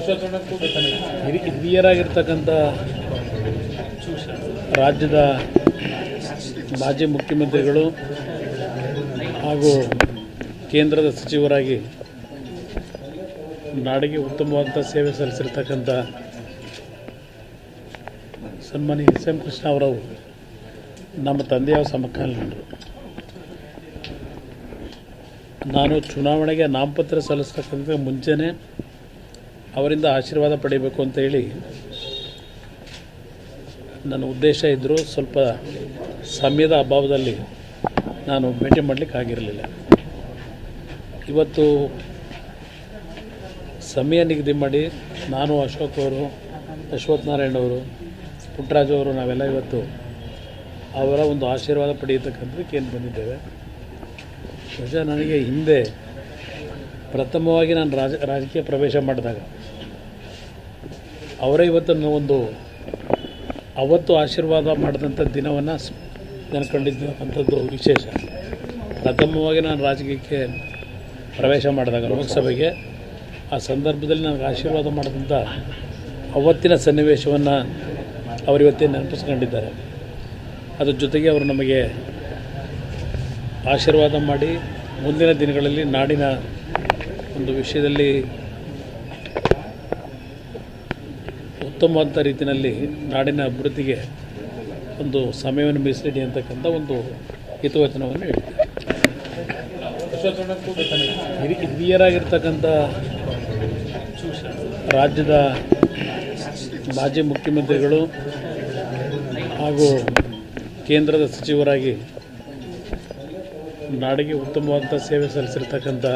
ಹಿರಿ ಹಿರಿಯರಾಗಿರ್ತಕ್ಕಂಥ ರಾಜ್ಯದ ಮಾಜಿ ಮುಖ್ಯಮಂತ್ರಿಗಳು ಹಾಗೂ ಕೇಂದ್ರದ ಸಚಿವರಾಗಿ ನಾಡಿಗೆ ಉತ್ತಮವಾದಂಥ ಸೇವೆ ಸಲ್ಲಿಸಿರ್ತಕ್ಕಂಥ ಸನ್ಮಾನಿ ಎಸ್ ಎಂ ಕೃಷ್ಣ ಅವರು ನಮ್ಮ ತಂದೆಯ ಸಮಕಾಲೀನರು ನಾನು ಚುನಾವಣೆಗೆ ನಾಮಪತ್ರ ಸಲ್ಲಿಸ್ತಕ್ಕಂಥ ಮುಂಚೆನೇ ಅವರಿಂದ ಆಶೀರ್ವಾದ ಪಡಿಬೇಕು ಅಂತ ಹೇಳಿ ನನ್ನ ಉದ್ದೇಶ ಇದ್ದರೂ ಸ್ವಲ್ಪ ಸಮಯದ ಅಭಾವದಲ್ಲಿ ನಾನು ಭೇಟಿ ಮಾಡಲಿಕ್ಕೆ ಆಗಿರಲಿಲ್ಲ. ಇವತ್ತು ಸಮಯ ನಿಗದಿ ಮಾಡಿ ನಾನು ಅಶೋಕ್ ಅವರು, ಅಶ್ವಥ್ ನಾರಾಯಣ ಅವರು ಪುಟ್ಟರಾಜು ಅವರು ನಾವೆಲ್ಲ ಇವತ್ತು ಅವರ ಒಂದು ಆಶೀರ್ವಾದ ಪಡೆಯತಕ್ಕಂಥದ್ದಕ್ಕೆ ಏನು ಬಂದಿದ್ದೇವೆ. ಬಹುಶಃ ನನಗೆ ಹಿಂದೆ ಪ್ರಥಮವಾಗಿ ನಾನು ರಾಜ, ರಾಜಕೀಯ ಪ್ರವೇಶ ಮಾಡಿದಾಗ ಅವರೇ ಇವತ್ತನ್ನು ಒಂದು ಅವತ್ತು ಆಶೀರ್ವಾದ ಮಾಡಿದಂಥ ದಿನವನ್ನು ನಾನು ಕಂಡಿದ್ದಂಥದ್ದು ವಿಶೇಷ. ಪ್ರಥಮವಾಗಿ ನಾನು ರಾಜಕೀಯಕ್ಕೆ ಪ್ರವೇಶ ಮಾಡಿದಾಗ, ಲೋಕಸಭೆಗೆ, ಆ ಸಂದರ್ಭದಲ್ಲಿ ನನಗೆ ಆಶೀರ್ವಾದ ಮಾಡಿದಂಥ ಅವತ್ತಿನ ಸನ್ನಿವೇಶವನ್ನು ಅವರಿವತ್ತೇ ನೆನಪಿಸ್ಕೊಂಡಿದ್ದಾರೆ. ಅದ್ರ ಜೊತೆಗೆ ಅವರು ನಮಗೆ ಆಶೀರ್ವಾದ ಮಾಡಿ ಮುಂದಿನ ದಿನಗಳಲ್ಲಿ ನಾಡಿನ ಒಂದು ವಿಷಯದಲ್ಲಿ ಉತ್ತಮವಾದ ರೀತಿಯಲ್ಲಿ ನಾಡಿನ ಅಭಿವೃದ್ಧಿಗೆ ಒಂದು ಸಮಯವನ್ನು ಮೀಸಲಿಡಿ ಅಂತಕ್ಕಂಥ ಒಂದು ಹಿತವಚನವನ್ನು ಹೇಳಿದ್ದಾರೆ ಹಿರಿ ಹಿರಿಯರಾಗಿರ್ತಕ್ಕಂಥ ರಾಜ್ಯದ ಮಾಜಿ ಮುಖ್ಯಮಂತ್ರಿಗಳು ಹಾಗೂ ಕೇಂದ್ರದ ಸಚಿವರಾಗಿ ನಾಡಿಗೆ ಉತ್ತಮವಾದಂಥ ಸೇವೆ ಸಲ್ಲಿಸಿರ್ತಕ್ಕಂಥ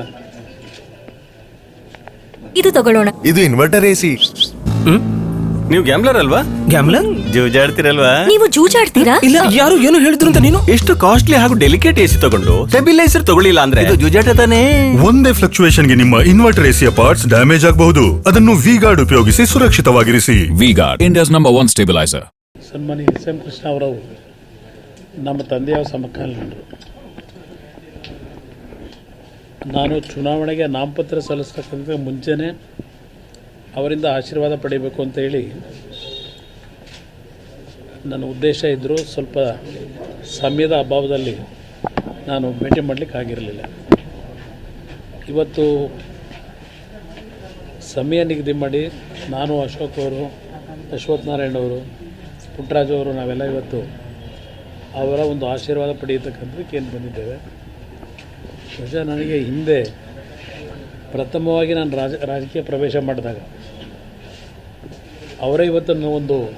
ಇದು ತಗೊಳ್ಳೋಣ. ಇದು ಇನ್ವರ್ಟರ್ ಎಸಿ ನೀವು ಗ್ಯಾಮ್ಲರ್ ಅಲ್ವಾ? ಗ್ಯಾಮ್ಲರ್ ಜೂಜಾಡ್ತಿರಲ್ವಾ? ನೀವು ಜೂಜಾಡ್ತೀರಾ? ಇಲ್ಲ ಯಾರು ಏನು ಹೇಳಿದ್ರು ಅಂತ ನೀನು? ಎಷ್ಟು ಕಾಸ್ಟ್ಲಿ ಹಾಗೂ ಡೆಲಿಕೇಟ್ ಎಸಿ ತಗೊಂಡು ಸ್ಟೆಬಿಲೈಸರ್ ತಗೊಳ್ಳಿಲ್ಲ ಅಂದ್ರೆ? ಇದು ಜೂಜಾಟ ತಾನೇ. ಒಂದೇ ಫ್ಲಕ್ಚುಯೇಷನ್ಗೆ ನಿಮ್ಮ ಇನ್ವರ್ಟರ್ ಎಸಿಯ ಪಾರ್ಟ್ಸ್ ಡ್ಯಾಮೇಜ್ ಆಗಬಹುದು. ಅದನ್ನು ವಿ ಗಾರ್ಡ್ ಉಪಯೋಗಿಸಿ ಸುರಕ್ಷಿತವಾಗಿರಿಸಿ. V-Guard, India's number one stabilizer. ಸನ್ಮಾನ್ಯ ಎಸ್ ಎಂ ಕೃಷ್ಣ ಅವರು ನಮ್ಮ ತಂದೆಯ ಸಮಕಾಲೀನರು. ನಾನು ಚುನಾವಣೆಗೆ ನಾಮಪತ್ರ ಸಲ್ಲಿಸ್ತಕ್ಕಂಥ ಮುಂಚೆನೇ ಅವರಿಂದ ಆಶೀರ್ವಾದ ಪಡೆಯಬೇಕು ಅಂತ ಹೇಳಿ ನನ್ನ ಉದ್ದೇಶ ಇದ್ದರೂ ಸ್ವಲ್ಪ ಸಮಯದ ಅಭಾವದಲ್ಲಿ ನಾನು ಭೇಟಿ ಮಾಡಲಿಕ್ಕೆ ಆಗಿರಲಿಲ್ಲ. ಇವತ್ತು ಸಮಯ ನಿಗದಿ ಮಾಡಿ ನಾನು ಅಶೋಕ್ ಅವರು, ಅಶ್ವಥ್ ನಾರಾಯಣ್ ಅವರು ಪುಟ್ಟರಾಜು ಅವರು ನಾವೆಲ್ಲ ಇವತ್ತು ಅವರ ಒಂದು ಆಶೀರ್ವಾದ ಪಡೆಯತಕ್ಕಂಥದ್ದಕ್ಕೆ ಏನು ಬಂದಿದ್ದೇವೆ? ಬಹುಶಃ ನನಗೆ ಹಿಂದೆ ಪ್ರಥಮವಾಗಿ ನಾನು ರಾಜ, ರಾಜಕೀಯ ಪ್ರವೇಶ ಮಾಡಿದಾಗ ಅವರೇ ಇವತ್ತನ್ನು ಒಂದು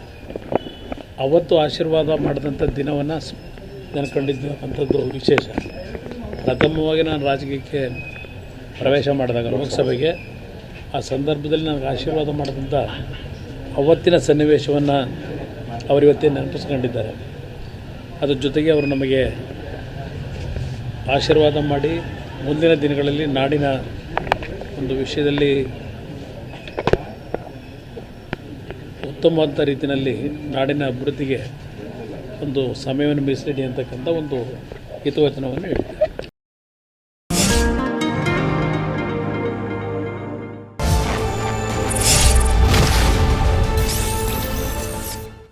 ಅವತ್ತು ಆಶೀರ್ವಾದ ಮಾಡಿದಂಥ ದಿನವನ್ನು ನೆನ್ಕೊಂಡಿದ್ದು ಅಂಥದ್ದು ವಿಶೇಷ. ಪ್ರಥಮವಾಗಿ ನಾನು ರಾಜಕೀಯಕ್ಕೆ ಪ್ರವೇಶ ಮಾಡಿದಾಗ ಲೋಕಸಭೆಗೆ ಆ ಸಂದರ್ಭದಲ್ಲಿ ನನಗೆ ಆಶೀರ್ವಾದ ಮಾಡಿದಂಥ ಅವತ್ತಿನ ಸನ್ನಿವೇಶವನ್ನು ಅವರಿವತ್ತೇ ನೆನಪಿಸ್ಕೊಂಡಿದ್ದಾರೆ. ಅದ್ರ ಜೊತೆಗೆ ಅವರು ನಮಗೆ ಆಶೀರ್ವಾದ ಮಾಡಿ ಮುಂದಿನ ದಿನಗಳಲ್ಲಿ ನಾಡಿನ ಒಂದು ವಿಷಯದಲ್ಲಿ ಉತ್ತಮವಾದ ರೀತಿಯಲ್ಲಿ ನಾಡಿನ ಅಭಿವೃದ್ಧಿಗೆ ಒಂದು ಸಮಯವನ್ನು ಮೀಸಲಿಡಿ ಅಂತಕ್ಕಂಥ ಒಂದು ಹಿತವಚನವನ್ನು ಹೇಳಿದ್ದಾರೆ